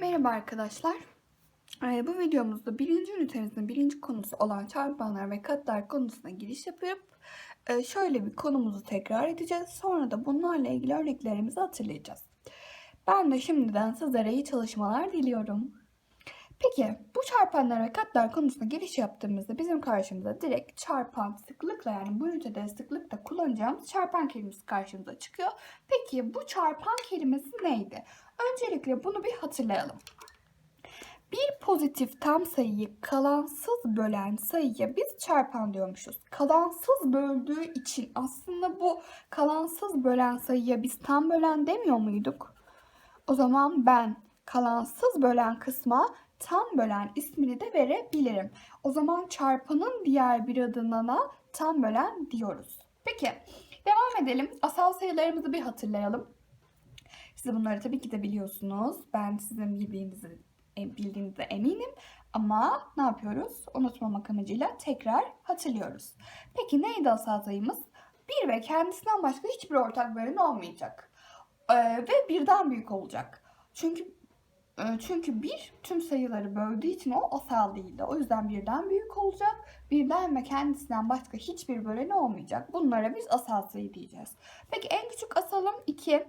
Merhaba arkadaşlar. Ee, bu videomuzda birinci ünitemizin birinci konusu olan çarpanlar ve katlar konusuna giriş yapıp e, şöyle bir konumuzu tekrar edeceğiz. Sonra da bunlarla ilgili örneklerimizi hatırlayacağız. Ben de şimdiden sizlere iyi çalışmalar diliyorum. Peki bu çarpanlar ve katlar konusuna giriş yaptığımızda bizim karşımıza direkt çarpan sıklıkla yani bu ünitede sıklıkla kullanacağımız çarpan kelimesi karşımıza çıkıyor. Peki bu çarpan kelimesi neydi? Öncelikle bunu bir hatırlayalım. Bir pozitif tam sayıyı kalansız bölen sayıya biz çarpan diyormuşuz. Kalansız böldüğü için aslında bu kalansız bölen sayıya biz tam bölen demiyor muyduk? O zaman ben kalansız bölen kısma tam bölen ismini de verebilirim. O zaman çarpanın diğer bir adına tam bölen diyoruz. Peki devam edelim. Asal sayılarımızı bir hatırlayalım. Siz bunları tabii ki de biliyorsunuz. Ben sizin bildiğinizi bildiğinize eminim. Ama ne yapıyoruz? Unutmamak amacıyla tekrar hatırlıyoruz. Peki neydi asal sayımız? Bir ve kendisinden başka hiçbir ortak bölen olmayacak. Ee, ve birden büyük olacak. Çünkü e, çünkü bir tüm sayıları böldüğü için o asal değildi. O yüzden birden büyük olacak. Birden ve kendisinden başka hiçbir böleni olmayacak. Bunlara biz asal sayı diyeceğiz. Peki en küçük asalım 2.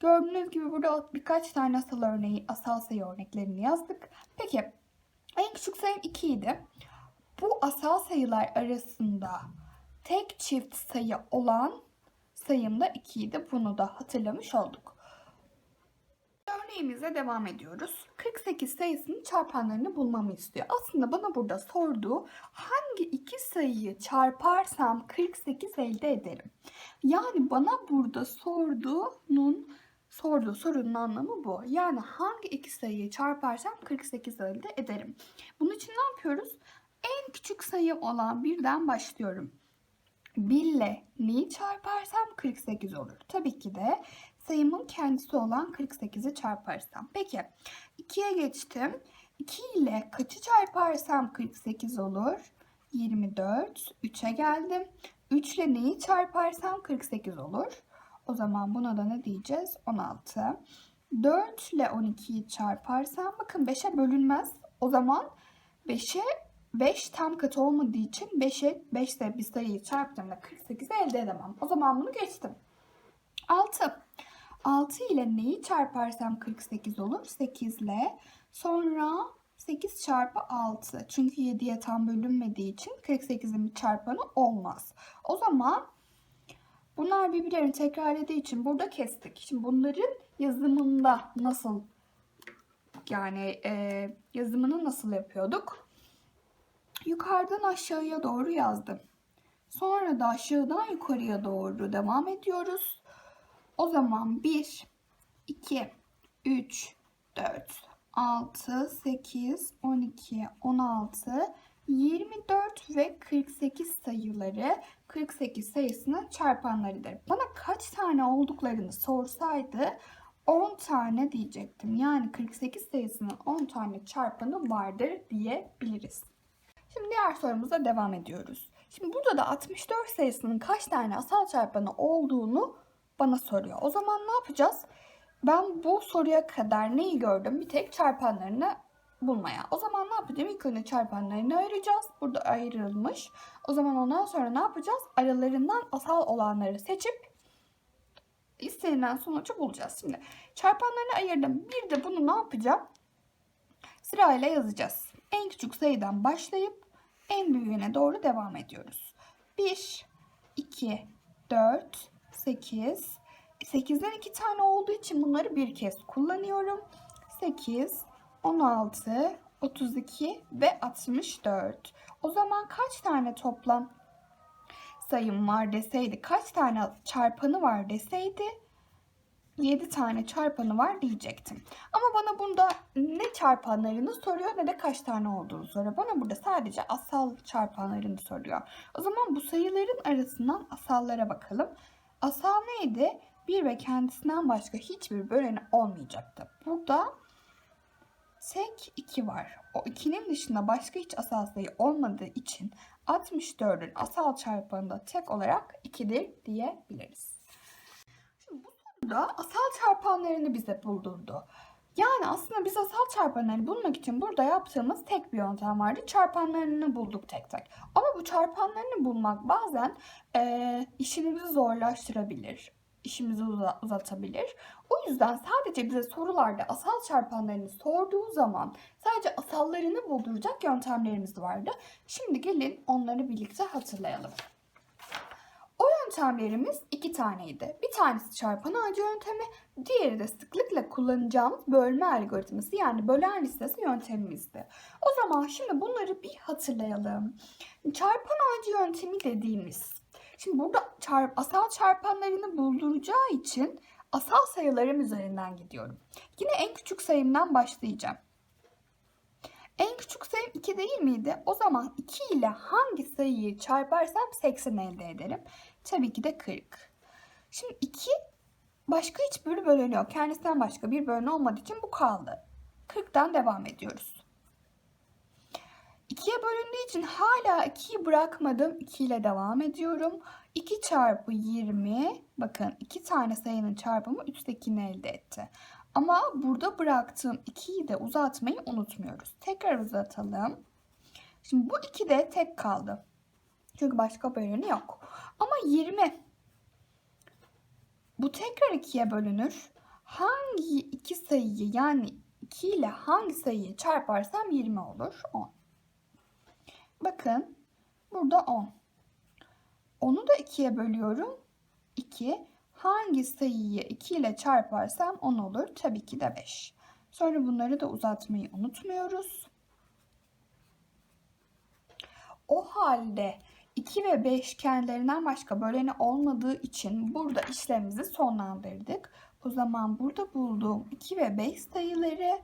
Gördüğünüz gibi burada birkaç tane asal örneği, asal sayı örneklerini yazdık. Peki en küçük sayım 2 idi. Bu asal sayılar arasında tek çift sayı olan sayım da 2 idi. Bunu da hatırlamış olduk. Örneğimize devam ediyoruz. 48 sayısının çarpanlarını bulmamı istiyor. Aslında bana burada sorduğu hangi iki sayıyı çarparsam 48 elde ederim. Yani bana burada sorduğunun sorduğu sorunun anlamı bu. Yani hangi iki sayıyı çarparsam 48 elde ederim. Bunun için ne yapıyoruz? En küçük sayı olan birden başlıyorum. 1 ile neyi çarparsam 48 olur. Tabii ki de sayımın kendisi olan 48'i çarparsam. Peki 2'ye geçtim. 2 ile kaçı çarparsam 48 olur? 24. 3'e geldim. 3 ile neyi çarparsam 48 olur. O zaman buna da ne diyeceğiz? 16. 4 ile 12'yi çarparsam bakın 5'e bölünmez. O zaman 5'e 5 tam katı olmadığı için 5'e 5 ile bir sayıyı çarptığımda 48'i elde edemem. O zaman bunu geçtim. 6. 6 ile neyi çarparsam 48 olur? 8 ile. Sonra 8 çarpı 6. Çünkü 7'ye tam bölünmediği için 48'in bir çarpanı olmaz. O zaman bunlar birbirlerini tekrar ettiği için burada kestik. Şimdi bunların yazımında nasıl yani e, yazımını nasıl yapıyorduk? Yukarıdan aşağıya doğru yazdım. Sonra da aşağıdan yukarıya doğru devam ediyoruz. O zaman 1, 2, 3, 4, 6, 8, 12, 16, 24 ve 48 sayıları 48 sayısının çarpanlarıdır. Bana kaç tane olduklarını sorsaydı 10 tane diyecektim. Yani 48 sayısının 10 tane çarpanı vardır diyebiliriz. Şimdi diğer sorumuza devam ediyoruz. Şimdi burada da 64 sayısının kaç tane asal çarpanı olduğunu bana soruyor. O zaman ne yapacağız? Ben bu soruya kadar neyi gördüm? Bir tek çarpanlarını bulmaya. O zaman ne yapacağım? İlk önce çarpanlarını ayıracağız. Burada ayrılmış. O zaman ondan sonra ne yapacağız? Aralarından asal olanları seçip istenilen sonucu bulacağız. Şimdi çarpanlarını ayırdım. Bir de bunu ne yapacağım? Sırayla yazacağız. En küçük sayıdan başlayıp en büyüğüne doğru devam ediyoruz. 1, 2, 4, 8. 8'den 2 tane olduğu için bunları bir kez kullanıyorum. 8, 16, 32 ve 64. O zaman kaç tane toplam sayım var deseydi, kaç tane çarpanı var deseydi 7 tane çarpanı var diyecektim. Ama bana bunda ne çarpanlarını soruyor ne de kaç tane olduğunu soruyor. Bana burada sadece asal çarpanlarını soruyor. O zaman bu sayıların arasından asallara bakalım. Asal neydi? 1 ve kendisinden başka hiçbir böleni olmayacaktı. Burada tek 2 var. O 2'nin dışında başka hiç asal sayı olmadığı için 64'ün asal çarpanı da tek olarak 2'dir diyebiliriz. Şimdi bu soruda asal çarpanlarını bize buldurdu. Yani aslında biz asal çarpanlarını bulmak için burada yaptığımız tek bir yöntem vardı. Çarpanlarını bulduk tek tek. Ama bu çarpanlarını bulmak bazen eee, işimizi zorlaştırabilir. İşimizi uza- uzatabilir. O yüzden sadece bize sorularda asal çarpanlarını sorduğu zaman sadece asallarını bulduracak yöntemlerimiz vardı. Şimdi gelin onları birlikte hatırlayalım. O yöntemlerimiz iki taneydi. Bir tanesi çarpan ağacı yöntemi, diğeri de sıklıkla kullanacağımız bölme algoritması yani bölen listesi yöntemimizdi. O zaman şimdi bunları bir hatırlayalım. Çarpan ağacı yöntemi dediğimiz. Şimdi burada çarp, asal çarpanlarını bulduracağı için asal sayılarım üzerinden gidiyorum. Yine en küçük sayımdan başlayacağım. En küçük sayım 2 değil miydi? O zaman 2 ile hangi sayıyı çarparsam 80 elde ederim. Tabii ki de 40. Şimdi 2 başka hiçbir böleni yok. Kendisinden başka bir böleni olmadığı için bu kaldı. 40'tan devam ediyoruz. 2'ye bölündüğü için hala 2'yi bırakmadım. 2 ile devam ediyorum. 2 çarpı 20. Bakın 2 tane sayının çarpımı üsttekini elde etti. Ama burada bıraktığım 2'yi de uzatmayı unutmuyoruz. Tekrar uzatalım. Şimdi bu 2 de tek kaldı. Çünkü başka böleni yok. Ama 20 bu tekrar 2'ye bölünür. Hangi iki sayıyı yani 2 ile hangi sayıyı çarparsam 20 olur? 10. Bakın burada 10. Onu da 2'ye bölüyorum. 2. Hangi sayıyı 2 ile çarparsam 10 olur. Tabii ki de 5. Sonra bunları da uzatmayı unutmuyoruz. O halde 2 ve 5 kendilerinden başka böleni olmadığı için burada işlemimizi sonlandırdık. O zaman burada bulduğum 2 ve 5 sayıları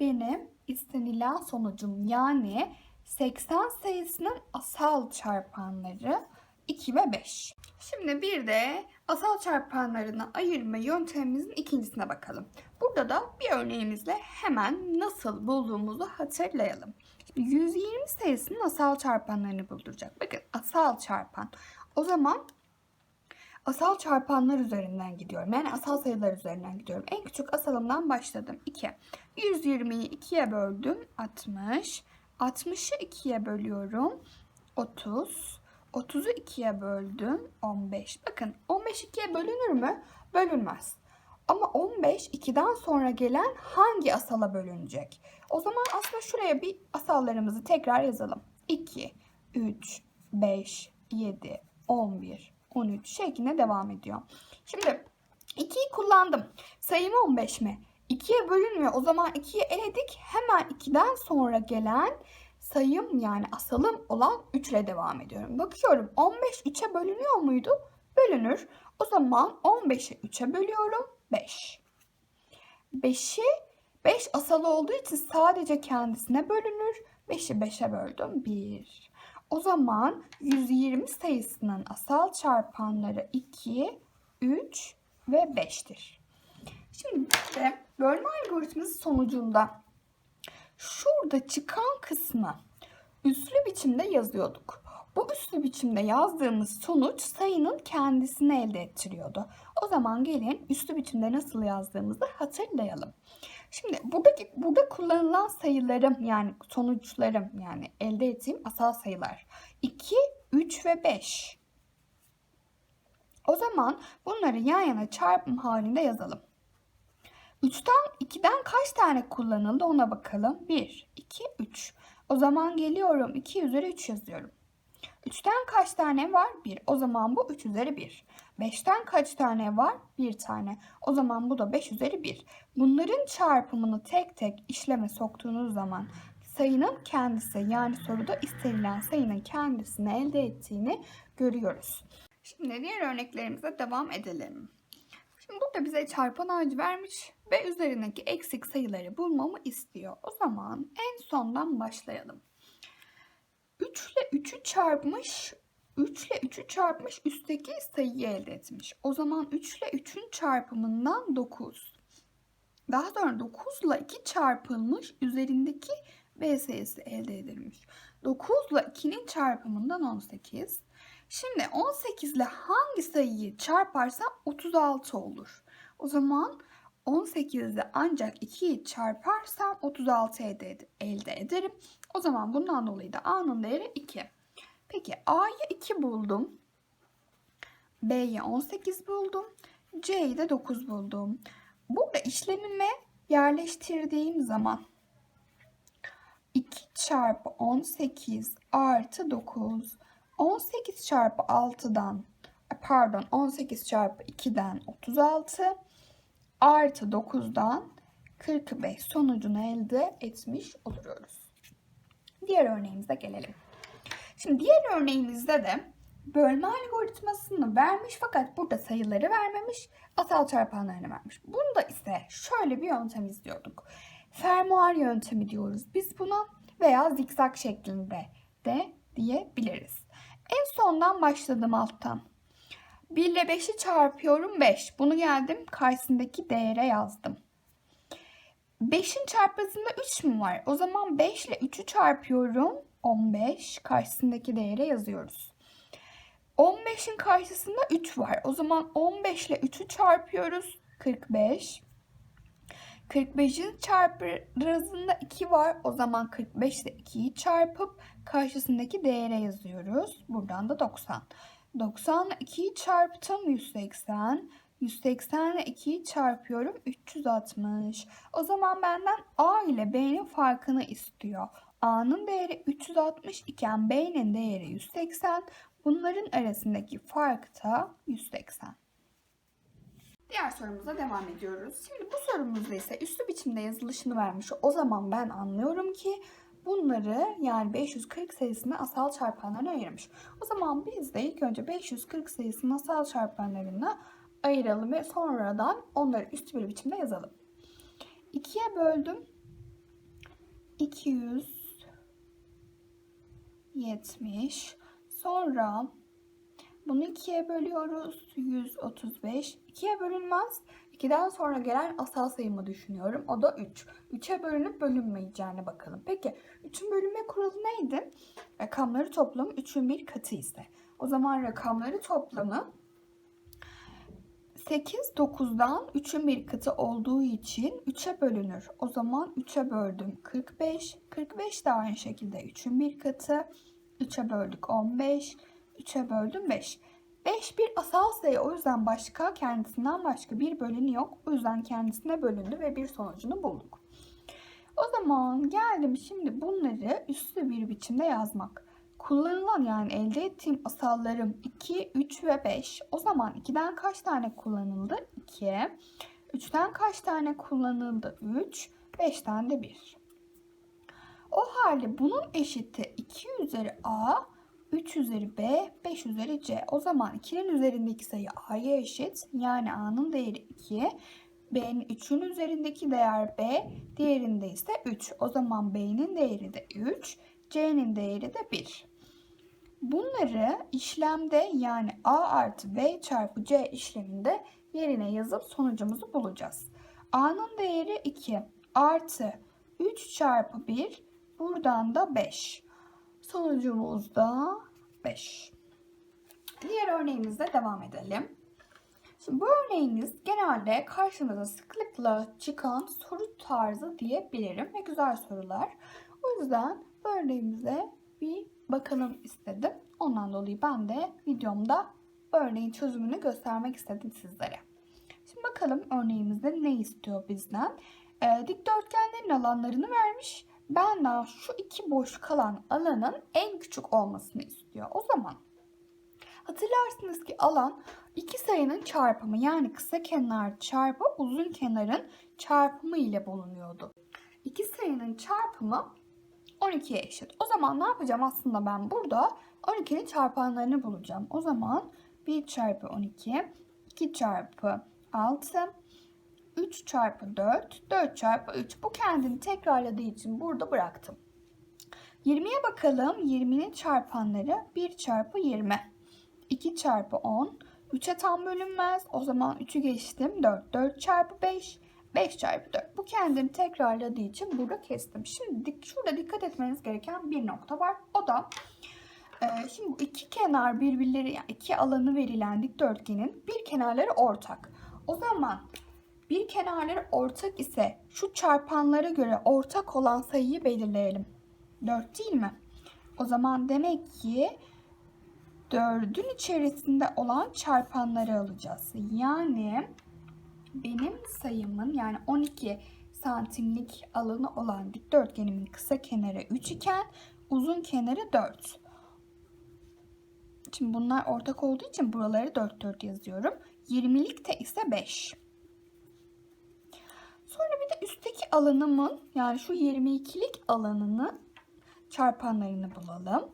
benim istenilen sonucum yani 80 sayısının asal çarpanları 2 ve 5. Şimdi bir de asal çarpanlarını ayırma yöntemimizin ikincisine bakalım. Burada da bir örneğimizle hemen nasıl bulduğumuzu hatırlayalım. Şimdi 120 sayısının asal çarpanlarını bulduracak. Bakın asal çarpan. O zaman asal çarpanlar üzerinden gidiyorum. Yani asal sayılar üzerinden gidiyorum. En küçük asalımdan başladım. 2. 120'yi 2'ye böldüm. 60. 60'ı 2'ye bölüyorum. 30. 30'u 2'ye böldüm. 15. Bakın 15 2'ye bölünür mü? Bölünmez. Ama 15 2'den sonra gelen hangi asala bölünecek? O zaman aslında şuraya bir asallarımızı tekrar yazalım. 2, 3, 5, 7, 11, 13 şeklinde devam ediyor. Şimdi 2'yi kullandım. Sayım 15 mi? 2'ye bölünmüyor. O zaman 2'yi eledik. Hemen 2'den sonra gelen sayım yani asalım olan 3 ile devam ediyorum. Bakıyorum 15 3'e bölünüyor muydu? Bölünür. O zaman 15'i 3'e bölüyorum. 5. 5'i 5 asalı olduğu için sadece kendisine bölünür. 5'i 5'e böldüm. 1. O zaman 120 sayısının asal çarpanları 2, 3 ve 5'tir. Şimdi bir de bölme algoritması sonucunda şurada çıkan kısmı üslü biçimde yazıyorduk. Bu üslü biçimde yazdığımız sonuç sayının kendisini elde ettiriyordu. O zaman gelin üslü biçimde nasıl yazdığımızı hatırlayalım. Şimdi buradaki burada kullanılan sayılarım yani sonuçlarım yani elde ettiğim asal sayılar 2, 3 ve 5. O zaman bunları yan yana çarpım halinde yazalım. 3'ten 2'den kaç tane kullanıldı ona bakalım. 1, 2, 3. O zaman geliyorum 2 üzeri 3 yazıyorum. 3'ten kaç tane var? 1. O zaman bu 3 üzeri 1. 5'ten kaç tane var? 1 tane. O zaman bu da 5 üzeri 1. Bunların çarpımını tek tek işleme soktuğunuz zaman sayının kendisi yani soruda istenilen sayının kendisini elde ettiğini görüyoruz. Şimdi diğer örneklerimize devam edelim. Şimdi burada bize çarpan ağacı vermiş ve üzerindeki eksik sayıları bulmamı istiyor. O zaman en sondan başlayalım. 3 ile 3'ü çarpmış, 3 ile 3'ü çarpmış üstteki sayıyı elde etmiş. O zaman 3 ile 3'ün çarpımından 9. Daha sonra 9 ile 2 çarpılmış üzerindeki B sayısı elde edilmiş. 9 ile 2'nin çarpımından 18. Şimdi 18 ile hangi sayıyı çarparsam 36 olur. O zaman 18'de ancak 2'yi çarparsam 36 elde, ed- elde ederim. O zaman bundan dolayı da A'nın değeri 2. Peki A'yı 2 buldum. B'yi 18 buldum. C'yi de 9 buldum. Burada işlemime yerleştirdiğim zaman 2 çarpı 18 artı 9 18 çarpı 6'dan pardon 18 çarpı 2'den 36 artı 9'dan 45 sonucunu elde etmiş oluyoruz. Diğer örneğimize gelelim. Şimdi diğer örneğimizde de bölme algoritmasını vermiş fakat burada sayıları vermemiş, asal çarpanlarını vermiş. Bunda ise şöyle bir yöntem izliyorduk. Fermuar yöntemi diyoruz biz buna veya zikzak şeklinde de diyebiliriz. En sondan başladım alttan. 1 ile 5'i çarpıyorum 5. Bunu geldim karşısındaki değere yazdım. 5'in çarpmasında 3 mü var? O zaman 5 ile 3'ü çarpıyorum. 15 karşısındaki değere yazıyoruz. 15'in karşısında 3 var. O zaman 15 ile 3'ü çarpıyoruz. 45. 45'in çarpımında 2 var. O zaman 45 ile 2'yi çarpıp karşısındaki değere yazıyoruz. Buradan da 90. 90 ile 2'yi çarptım 180. 180 ile 2'yi çarpıyorum 360. O zaman benden A ile B'nin farkını istiyor. A'nın değeri 360 iken B'nin değeri 180. Bunların arasındaki fark da 180. Diğer sorumuza devam ediyoruz. Şimdi bu sorumuzda ise üslü biçimde yazılışını vermiş. O zaman ben anlıyorum ki bunları yani 540 sayısını asal çarpanlarına ayırmış. O zaman biz de ilk önce 540 sayısının asal çarpanlarına ayıralım ve sonradan onları üstü bir biçimde yazalım. 2'ye böldüm. 270. Sonra bunu 2'ye bölüyoruz. 135. 2'ye bölünmez. 2'den sonra gelen asal sayımı düşünüyorum. O da 3. 3'e bölünüp bölünmeyeceğine bakalım. Peki 3'ün bölünme kuralı neydi? Rakamları toplamı 3'ün bir katı ise. O zaman rakamları toplamı 8 9'dan 3'ün bir katı olduğu için 3'e bölünür. O zaman 3'e böldüm 45. 45 de aynı şekilde 3'ün bir katı. 3'e böldük 15. 3'e böldüm 5. 5 bir asal sayı o yüzden başka kendisinden başka bir böleni yok. O yüzden kendisine bölündü ve bir sonucunu bulduk. O zaman geldim şimdi bunları üslü bir biçimde yazmak. Kullanılan yani elde ettiğim asallarım 2, 3 ve 5. O zaman 2'den kaç tane kullanıldı? 2. 3'ten kaç tane kullanıldı? 3. 5'ten de 1. O halde bunun eşiti 2 üzeri A, 3 üzeri B, 5 üzeri C. O zaman 2'nin üzerindeki sayı A'ya eşit. Yani A'nın değeri 2. B'nin 3'ün üzerindeki değer B, diğerinde ise 3. O zaman B'nin değeri de 3, C'nin değeri de 1. Bunları işlemde yani A artı B çarpı C işleminde yerine yazıp sonucumuzu bulacağız. A'nın değeri 2 artı 3 çarpı 1 buradan da 5. Sonucumuz da 5. Diğer örneğimizle devam edelim. Şimdi bu örneğimiz genelde karşımıza sıklıkla çıkan soru tarzı diyebilirim ve güzel sorular. O yüzden bu örneğimize bir bakalım istedim. Ondan dolayı ben de videomda örneğin çözümünü göstermek istedim sizlere. Şimdi bakalım örneğimizde ne istiyor bizden? Ee, dikdörtgenlerin alanlarını vermiş. Benden şu iki boş kalan alanın en küçük olmasını istiyor. O zaman hatırlarsınız ki alan iki sayının çarpımı yani kısa kenar çarpı uzun kenarın çarpımı ile bulunuyordu. İki sayının çarpımı 12'ye eşit. O zaman ne yapacağım aslında ben burada 12'nin çarpanlarını bulacağım. O zaman 1 çarpı 12, 2 çarpı 6, 3 çarpı 4, 4 çarpı 3. Bu kendini tekrarladığı için burada bıraktım. 20'ye bakalım. 20'nin çarpanları 1 çarpı 20, 2 çarpı 10, 3'e tam bölünmez. O zaman 3'ü geçtim. 4, 4 çarpı 5, 5 çarpı 4. Bu kendini tekrarladığı için burada kestim. Şimdi şurada dikkat etmeniz gereken bir nokta var. O da e, şimdi iki kenar birbirleri yani iki alanı verilen dikdörtgenin bir kenarları ortak. O zaman Bir kenarları ortak ise şu çarpanlara göre ortak olan sayıyı belirleyelim. 4 değil mi? O zaman demek ki 4'ün içerisinde olan çarpanları alacağız. Yani benim sayımın yani 12 santimlik alanı olan dikdörtgenimin kısa kenarı 3 iken uzun kenarı 4. Şimdi bunlar ortak olduğu için buraları 4 4 yazıyorum. 20'lik de ise 5. Sonra bir de üstteki alanımın yani şu 22'lik alanının çarpanlarını bulalım.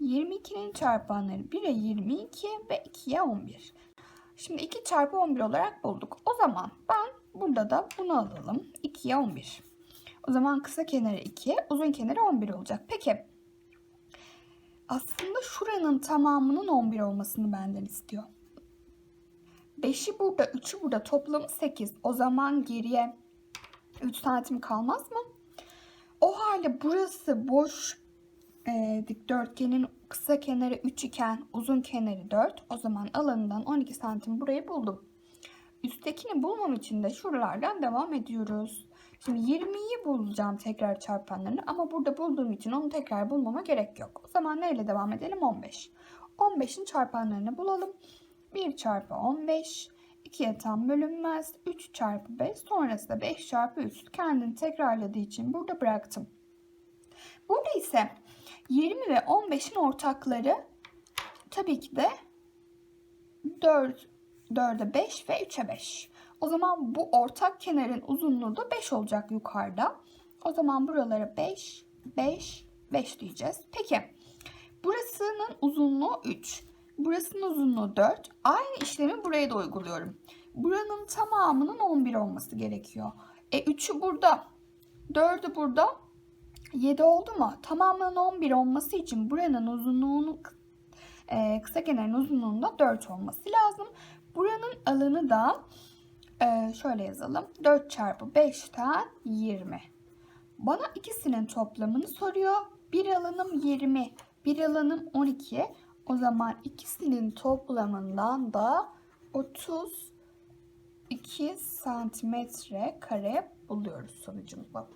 22'nin çarpanları 1'e 22 ve 2'ye 11. Şimdi 2 çarpı 11 olarak bulduk. O zaman ben burada da bunu alalım. 2'ye 11. O zaman kısa kenarı 2, uzun kenarı 11 olacak. Peki aslında şuranın tamamının 11 olmasını benden istiyor. 5'i burada, 3'ü burada toplamı 8. O zaman geriye 3 santim kalmaz mı? O halde burası boş e, dikdörtgenin kısa kenarı 3 iken uzun kenarı 4. O zaman alanından 12 santim burayı buldum. Üsttekini bulmam için de şuralardan devam ediyoruz. Şimdi 20'yi bulacağım tekrar çarpanlarını ama burada bulduğum için onu tekrar bulmama gerek yok. O zaman neyle devam edelim? 15. 15'in çarpanlarını bulalım. 1 çarpı 15, 2'ye tam bölünmez. 3 çarpı 5, sonrası da 5 çarpı 3. Kendini tekrarladığı için burada bıraktım. Burada ise 20 ve 15'in ortakları tabii ki de 4, 4'e 5 ve 3'e 5. O zaman bu ortak kenarın uzunluğu da 5 olacak yukarıda. O zaman buralara 5, 5, 5 diyeceğiz. Peki burasının uzunluğu 3. Burasının uzunluğu 4. Aynı işlemi buraya da uyguluyorum. Buranın tamamının 11 olması gerekiyor. E 3'ü burada, 4'ü burada, 7 oldu mu? Tamamının 11 olması için buranın uzunluğunu e, kısa kenarın uzunluğunda 4 olması lazım. Buranın alanı da e, şöyle yazalım. 4 çarpı 5'ten 20. Bana ikisinin toplamını soruyor. Bir alanım 20, bir alanım 12. O zaman ikisinin toplamından da 32 santimetre kare buluyoruz sonucumuzda.